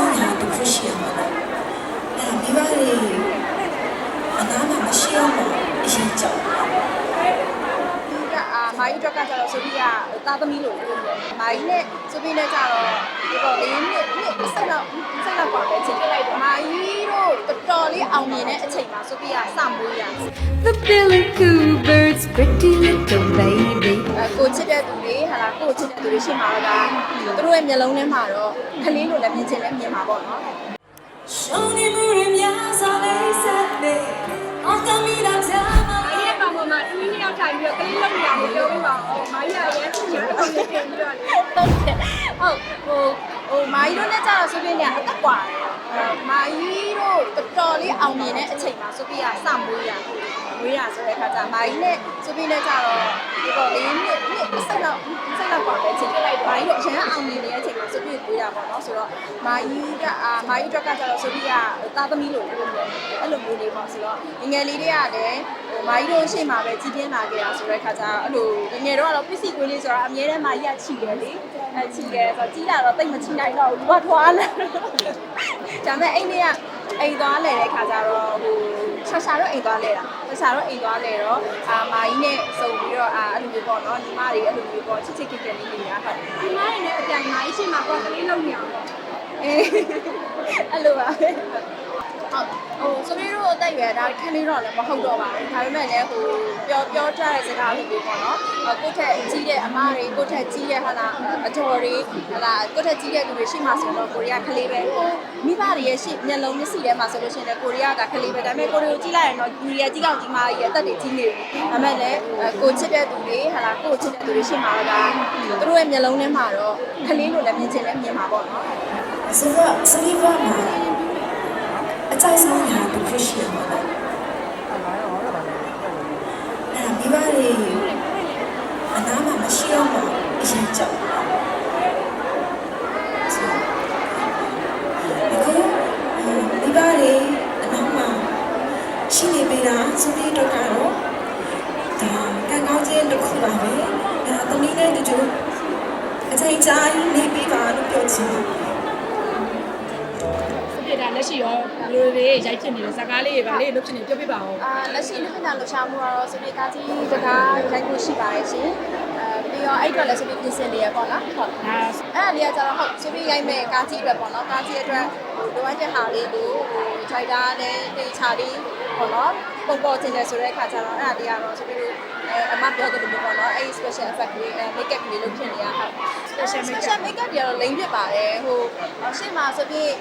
ဆုံးရာတစ်ခုရှိအောင်ပါအဲ့မိဘတွေအနားမှာမရှိအောင်အရင်ကြောက်ဒီကအာမာကြီးအတွက်ကကျတော့ဆိုပြီးကသားသမီးလို့ပြောတယ်မာကြီးနဲ့ဆိုပြီးနဲ့ကျတော့ဒီတော့လေးနှစ်နှစ်စိတ်တော့စိတ်တော့ပါပဲချိန်ပြလိုက်တော့မာကြီးတို့တော်တော်လေးအောင်မြင်တဲ့အချိန်မှာဆိုပြီးကစမွေးရ The Billy Coo Birds, pretty little baby. အဲကိုချစ်တဲ့သူတွေဟာလားကိုချစ်တဲ့သူတွေရှိမှာတော့ဒါသူတို့ရဲ့မျက်လုံးထဲမှာတော့ကလေးလိုလည်းမြင်ချင်လည်းမြင်မှာပေါ့နော် ရှုံးနေမှုရများစားလေးဆက်နေအောင်တမီတော့ကြာမ ။အဲ့ဒီကောင်ပေါ်မှာအင်းကြီးရောက်ထိုင်ပြီးတော့ကလေးလုံးနေအောင်ပြောပြီးပါဦး။မာကြီးကလည်းသူ့ကိုအင်းကြီးပြင်ပြီးတော့လေ ဟုတ်တယ်ဟုတ်ဟိုဟိုမာကြီးတို့နဲ့ကျတော့ဆိုပြီးနေအသက်กว่าတယ်မာကြီးတို့တော်တော်လေးအောင်မြင်တဲ့အချိန်မှာဆိုပြီးကစမွေးရ မွေးရဆိုတဲ့ခါကျမာကြီးနဲ့ဆိုပြီးနဲ့ကျတော့ဒီတော့လေးနှစ်နှစ်စိတ်တော့စိတ်တော့ပါပဲချိန်ပြလိုက်မာကြီးတို့အရင်အောင်မြင်နေတဲ့အချိန်မှာဆိုပြီးကိုရပါတော့ဆိုတော့မာကြီးကအာမာကြီးအတွက်ကကျတော့ဆိုပြီးကသားသမီးလို့ပြောတယ်အဲ့လိုမျိုးလေးပေါ့ဆိုတော့ငယ်လေးတွေကလည်းဟိုမာကြီးတို့ရှေ့မှာပဲကြီးပြင်းလာခဲ့တာဆိုတဲ့ခါကျအဲ့လိုငယ်တော့ကတော့ပစ္စည်းကွေးလေးဆိုတော့အမြဲတမ်းမာကြီးကချီတယ်လေအဲချီတယ်ဆိုတော့ကြီးလာတော့တိတ်မချီနိုင်တော့ဘူးဘာထွားလဲဒါပေမဲ့အိမ်လေးက အိမ်သွားလဲတဲ့ခါကျတော့ဟိုဆာဆာတော့အိမ်သွားလဲတာဆာဆာတော့အိမ်သွားလဲတော့အာမာကြီးနဲ့စုံပြီးတော့အာအဲ့လိုမျိုးပေါ့နော်ညီမတွေအဲ့လိုမျိုးပေါ့ချစ်ချစ်ခင်ခင်လေးနေတာဟုတ်။ဒီမားတွေနဲ့အပြိုင်မာကြီးရှိမှာပေါ့ကလေးလုံးနေအောင်ပေါ့အေးအဲ့လိုပါပဲ ဟုတ်ဟိုဆိုပြီးတော့အသက်အရွယ်ဒါခန်းလေးတော့လည်းမဟုတ်တော့ပါဘူးဒါပေမဲ့လည်းဟိုပြောပြောကြတဲ့စကားလိုမျိုးပေါ့နော်အကိုယ့်ထက်ကြီးတဲ့အမတွေကိုယ့်ထက်ကြီးတဲ့ဟာလားအကျော်တွေဟာလားကိုယ့်ထက်ကြီးတဲ့သူတွေရှိမှဆိုတော့ကိုရီးယားကလေးပဲဟိုမိဘတွေရဲ့ရှိမျက်လုံးမျက်စိထဲမှာဆိုလို့ရှိရင်လည်းကိုရီးယားကကလေးပဲဒါပေမဲ့ကိုရီးကိုကြည့်လိုက်ရင်တော့ကိုရီးယားကြီးကောင်ကြီးမကြီးရဲ့အသက်တွေကြီးနေပြီဒါပေမဲ့လည်းကိုချစ်တဲ့သူတွေဟာလားကိုချစ်တဲ့သူတွေရှိမှတော့ဒါသူတို့ရဲ့မျက်လုံးထဲမှာတော့ကလေးလိုလည်းမြင်ချင်လည်းမြင်မှာပေါ့နော်ဆိုတော့စလီဘာမှာ ဒါသမီးနဲ့တူတူအချိန်ကြာနေပြီပါလို့ပြောချင်တယ်။ဖြစ်ဖြစ်ဒါလက်ရှိရောဘယ်လိုလေးရိုက်ဖြစ်နေလဲဇာကားလေးတွေဗာလေးလုပ်ချင်နေပြောပြပါဦးအာလက်ရှိလူပညာလှူရှာမှုကတော့စပိကားကြီးတကားရိုက်ဖို့ရှိပါတယ်ရှင်အဲပြီးတော့အဲ့အတွက်လည်းစပိပြင်ဆင်နေရပေါ့နော်ဟုတ်။ဒါအဲ့ဒါလေးကကျတော့ဟုတ်စပိရိုက်မဲ့ကားကြီးအတွက်ပေါ့နော်ကားကြီးအတွက်ဟိုလိုအပ်တဲ့ဟာလေးကိုဟိုခြိုက်တာနဲ့တေချာလေးပေါ့နော် ပုံပေါ်တင်တယ်ဆိုတဲ့အခါကျတော့အဲ့ဒါလေးကတော့စပိတို့အဲအမပြောတဲ့လိုမျိုးပေါ့နော်အဲ့ special effect လေးအဲ makeup လေးလုပ်ဖြစ်နေရဟုတ် special makeup special makeup တွေကတော့လိမ့်ဖြစ်ပါတယ်ဟိုရှေ့မှာဆိုပြီး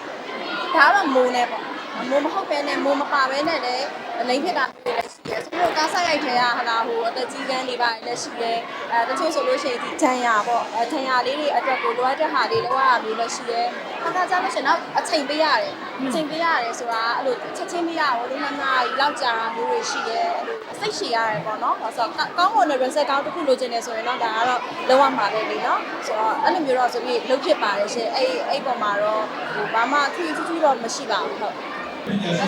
ဒါကတော့မိုးနေပေါ့မိုးမဟုတ်ပဲနဲ့မိုးမပါပဲနဲ့လည်းလိမ့်ဖြစ်တာလည်း ရှိတယ်ဆိုပြီးတော့ကားဆိုင်ရိုက်ထဲကဟလာဟိုအသက်ကြီးကန်းတွေပါလည်းရှိတယ်အဲတချို့ဆိုလို့ရှိရင်ဒီဂျန်ရပေါ့အဲဂျန်ရလေးတွေအတွက်ကိုလိုအပ်တဲ့ဟာလေးလောက်ရမျိုးလည်းရှိတယ်အခါကျလို့ရှိရင်တော့အချိန်ပေးရတယ်အချိန်ပေးရတယ်ဆိုတာအဲ့လိုချက်ချင်းမရဘူးလို့မှမကြီးလောက်ကြာတာမျိုးတွေရှိတယ်အဲ့လိုစိတ်ရှည်ရတယ်ပေါ့နော်ဆိုတော့ကောင်းမွန်တဲ့ result ကောင်းတစ်ခုလိုချင်တယ်ဆိုရင်တော့ဒါကတော့လောက်ရမှာပဲလေနော်ဆိုတော့အဲ့လိုမျိုးတော့ဆိုပြီးလုပ်ဖြစ်ပါတယ်ရှင်အဲ့အဲ့ပုံမှာတော့ဟိုဘာမှထူးထူးထူးတော့မရှိပါဘူးဟုတ်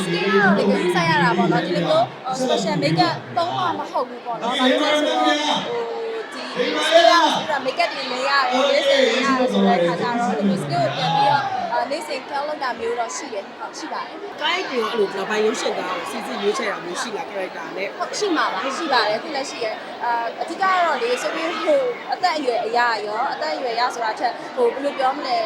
စကင်ကတော့လေကြီးဆိုင်ရတာပေါ့နော်ဒီလိုမျိုး special makeup သုံးမှာမဟုတ်ဘူးပေါ့နော်။ဒါပေမဲ့ဆိုတော့ဟိုဒီစကင်ကတော့ဆိုတာ makeup တွေလည်းရတယ်လေးစင်လည်းရတယ်ဆိုတဲ့အခါကျတော့ဒီလို skill ကိုပြန်ပြီးတော့လေးစင် count လုပ်တာမျိုးတော့ရှိတယ်ဟုတ်ရှိပါတယ်ကိုင်းတင်အဲ့လိုကျွန်တော်ဗိုင်းရုပ်ရှင်ကားကိုစီစစ်ရွေးချယ်တာမျိုးရှိလား character နဲ့ဟုတ်ရှိမှာပါရှိပါတယ်ခုလည်းရှိရအာအဓိကကတော့လေဆိုပြီးဟိုအသက်အရွယ်အရာရောအသက်အရွယ်ရဆိုတာချက်ဟိုဘယ်လိုပြောမလဲ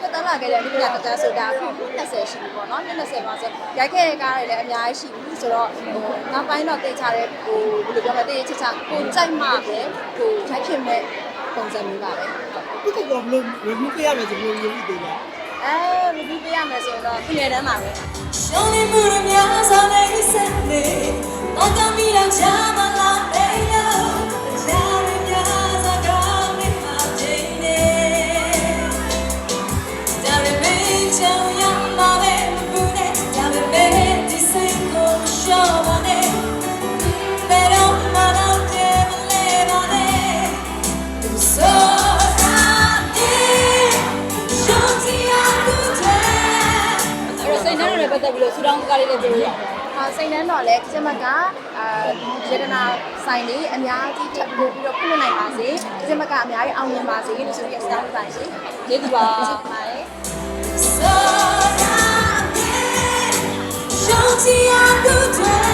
ခက်တန်းလာခဲ့တဲ့ဒီကနေ့ကတည်းဆိုတာအခု20ရှိပြီပေါ့နော်20ပါဆိုရိုက်ခဲ့တဲ့ကားတွေလည်းအများကြီးရှိပြီဆိုတော့ဟိုနောက်ပိုင်းတော့တေချတဲ့ဟိုဘယ်လိုပြောမလဲတေချာချာကိုကြိုက်မှပဲဟိုရိုက်ဖြစ်မဲ့ပုံစံမျိုးပါပဲဒီကတော့ဘလို့ review ပြရမယ်ဆိုဘလို့ review ပေးလဲအဲ review ပေးရမယ်ဆိုတော့ခုနယ်တန်းပါပဲရှုံးနေမှုရများစားနေစက်နေတော့ကမီတော့ချာမလာ ပတ်သက်ပြီးတော့ဆူတောင်းကားလေးလည်းပြောရအောင်။အာစိန်နှန်းတော်လည်းကျမကအာရတနာဆိုင်လေးအများကြီးထပ်ပို့ပြီးတော့ဖွင့်နိုင်ပါစေ။ကျမကအများကြီးအောင်မြင်ပါစေလို့ဆိုပြီးအစားပါရှင်။ကျေးဇူးပါ။ကျေးဇူးပါတယ်။ဆိုရမယ်။ရှောင်းချီရသူတွေ